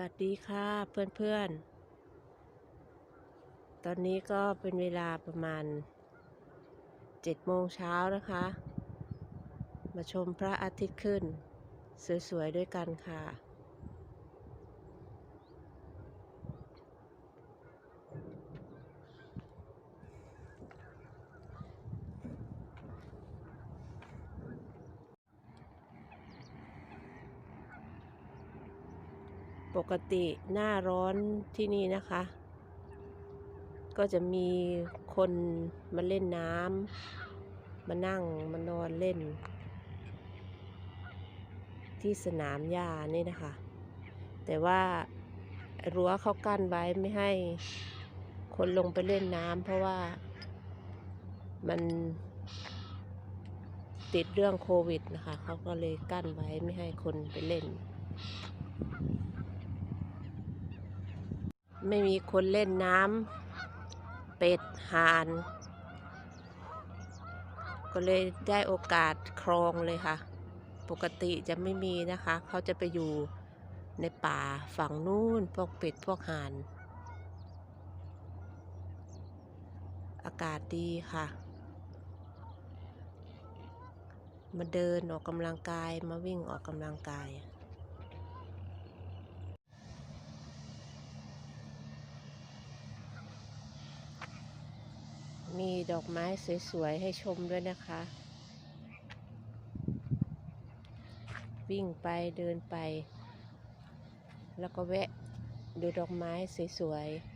วัสดีค่ะเพื่อนๆ ตอนนี้ก็เป็นเวลาประมาณเจ็ดโมงเช้านะคะ มาชมพระอาทิตย์ขึ้น สวยๆ ด้วยกันค่ะ ปกติหน้าร้อนที่นี่นะคะ ก็จะมีคนมาเล่นน้ำมานั่งมานอนเล่น ที่สนามหญ้านี่นะคะ แต่ว่ารั้วเขากั้นไว้ไม่ให้คนลงไปเล่นน้ำเพราะว่ามันติดเรื่องโควิดนะคะ เขาก็เลยกั้นไว้ไม่ให้คนไปเล่น ไม่มีคนเล่นน้ำเป็ดห่าน ก็เลยได้โอกาสครองเลยค่ะ ปกติจะไม่มีนะคะ เขาจะไปอยู่ในป่าฝั่งนู้นพวกเป็ดพวกห่าน อากาศดีค่ะ มาเดินออกกำลังกายมาวิ่งออกกำลังกาย มีดอกไม้สวยๆ ให้ชมด้วยนะคะ วิ่งไปเดินไป แล้วก็แวะดูดอกไม้สวยๆ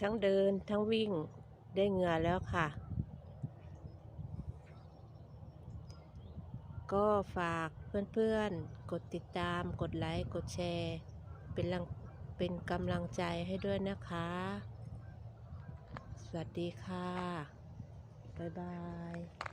ทั้งเดินทั้งวิ่งได้เหงื่อแล้วค่ะ ก็ฝากเพื่อนๆ กดติดตามกดไลค์ กดแชร์ เป็นลังเป็นกำลังใจให้ด้วยนะคะ สวัสดีค่ะ บ๊ายบาย